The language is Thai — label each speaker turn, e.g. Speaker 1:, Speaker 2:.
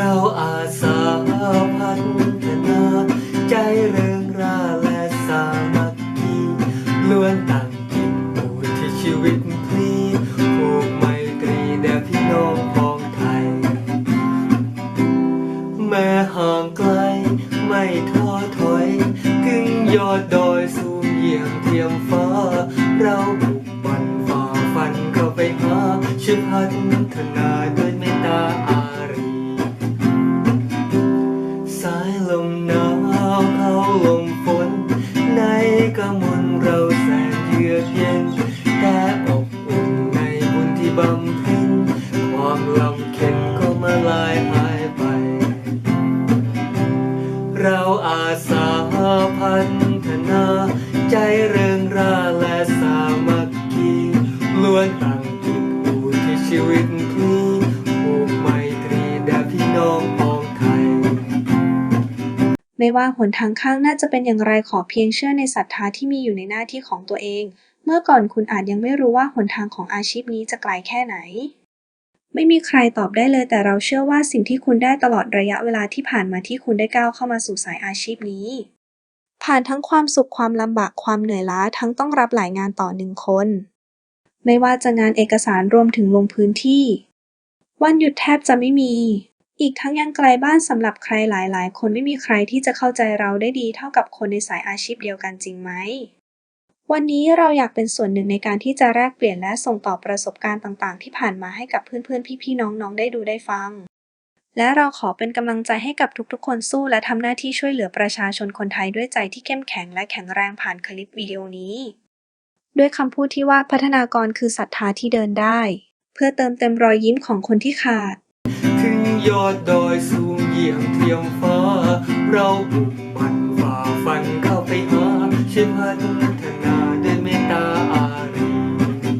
Speaker 1: เราอาสาพัฒนา ใจเริงราและสามัคคีล้วนต่างจิตอุที่ชีวิตพลีผูกไมตรีแด่พี่น้องพ้องไทย แม้ห่างไกลไม่ท้อถอยกึ่งยอดดอยสูงเยี่ยมเทียมฟ้า เราบุกบันฝ่าฟันเข้าไปหาช่วยพัฒนาด้วยเมตตาอารี ความลำเค็ญก็มาลายหายไป เราอาสาพัฒนา ใจเริงราและสามัคคีล้วนต่างจิตอุที่ชีวิตพลีผูกไมตรีแด่พี่น้องพ้องไทย
Speaker 2: ไม่ว่าหนทางข้างหน้าจะเป็นอย่างไรขอเพียงเชื่อในศรัทธาที่มีอยู่ในหน้าที่ของตัวเอง เมื่อก่อนคุณอาจยังไม่รู้ว่าหนทางของอาชีพนี้จะไกลแค่ไหน ไม่มีใครตอบได้เลย แต่เราเชื่อว่าสิ่งที่คุณได้ตลอดระยะเวลาที่ผ่านมาที่คุณได้ก้าวเข้ามาสู่สายอาชีพนี้ ผ่านทั้งความสุขความลำบากความเหนื่อยล้าทั้งต้องรับหลายงานต่อหนึ่งคน ไม่ว่าจะงานเอกสารรวมถึงลงพื้นที่ วันหยุดแทบจะไม่มี อีกทั้งยังไกลบ้านสำหรับใครหลาย ๆ คนไม่มีใครที่จะเข้าใจเราได้ดีเท่ากับคนในสายอาชีพเดียวกันจริงไหม วันนี้เราอยากเป็นส่วนหนึ่งในการที่จะแลกเปลี่ยนและส่งต่อประสบการณ์ต่างๆ ที่ผ่านมาให้กับเพื่อนๆ พี่ๆ น้องๆ ได้ดูได้ฟัง และเราขอเป็นกำลังใจให้กับทุกๆ คนสู้และทำหน้าที่ช่วยเหลือประชาชนคนไทยด้วยใจที่เข้มแข็งและแข็งแรงผ่านคลิปวิดีโอนี้ ด้วยคำพูดที่ว่าพัฒนากรคือศรัทธาที่เดินได้ เพื่อเติมเต็มรอยยิ้มของคนที่ขาด
Speaker 1: ถึงยอดดอยสูงเยี่ยมเทียมฟ้า เราบุกบันฝ่าฟันเข้าไปหาเช่วยพัฒ